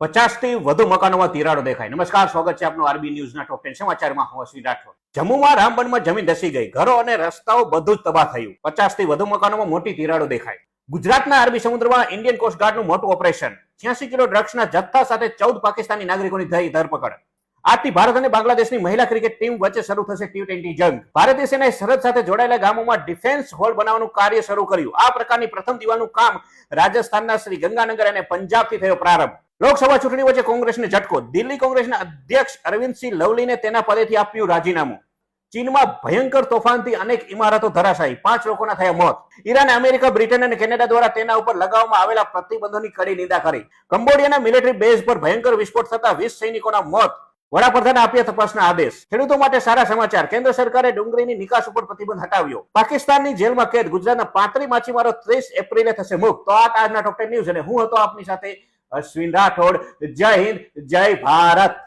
પચાસથી વધુ મકાનોમાં તિરાડો દેખાય. નમસ્કાર, સ્વાગત છે આપનું આરબી ન્યૂઝના ટોપ ટેન સમાચારમાં. હું અશ્વિન રાઠોડ. જમ્મુમાં રામબનમાં જમીન ધસી ગઈ. ઘરો અને રસ્તાઓ બધું જ તબાહ થયું. પચાસથી વધુ મકાનોમાં મોટી તિરાડો દેખાય ગુજરાતના અરબી સમુદ્રમાં ઇન્ડિયન કોસ્ટગાર્ડનું મોટું ઓપરેશન. છ્યાસી કિલો ડ્રગ્સના જથ્થા સાથે ચૌદ પાકિસ્તાની નાગરિકોની થઈ ધરપકડ. આજથી ભારત અને બાંગ્લાદેશની મહિલા ક્રિકેટ ટીમ વચ્ચે શરૂ થશે ટી ટ્વેન્ટી જંગ. ભારતીય સેનાએ સરહદ સાથે જોડાયેલા ગામોમાં ડિફેન્સ હોલ બનાવવાનું કાર્ય શરૂ કર્યું. આ પ્રકારની પ્રથમ દિવાલનું કામ રાજસ્થાનના શ્રી ગંગાનગર અને પંજાબથી થયો પ્રારંભ. લોકસભા ચૂંટણી વચ્ચે કોંગ્રેસને ઝટકો. દિલ્હી કોંગ્રેસના અધ્યક્ષ અરવિંદસિંહ લવલીને તેના પદેથી આપ્યું રાજીનામું. ચીનમાં ભયંકર તોફાનથી અનેક ઇમારતો ધરાશાયી. પાંચ લોકોના થયા મોત. ઈરાન અમેરિકા, બ્રિટન અને કેનેડા દ્વારા તેના ઉપર લગાવવામાં આવેલા પ્રતિબંધોની કડી નિંદા કરી. કંબોડિયાના મિલિટરી બેઝ પર ભયંકર વિસ્ફોટ થતા વીસ સૈનિકોના મોત. વડાપ્રધાન આપ્યા તપાસના આદેશ. ખેડૂતો માટે સારા સમાચાર. કેન્દ્ર સરકારે ડુંગળીની નિકાસ ઉપર પ્રતિબંધ હટાવ્યો. પાકિસ્તાનની જેલમાં કેદ. ગુજરાતના પાંત્રી માછીમારો ત્રીસ એપ્રિલે થશે મુક્ત. તો આ આજના ટોપ ન્યૂઝ અને હું હતો આપની સાથે અશ્વિન રાઠોડ જય હિન્દ જય ભારત.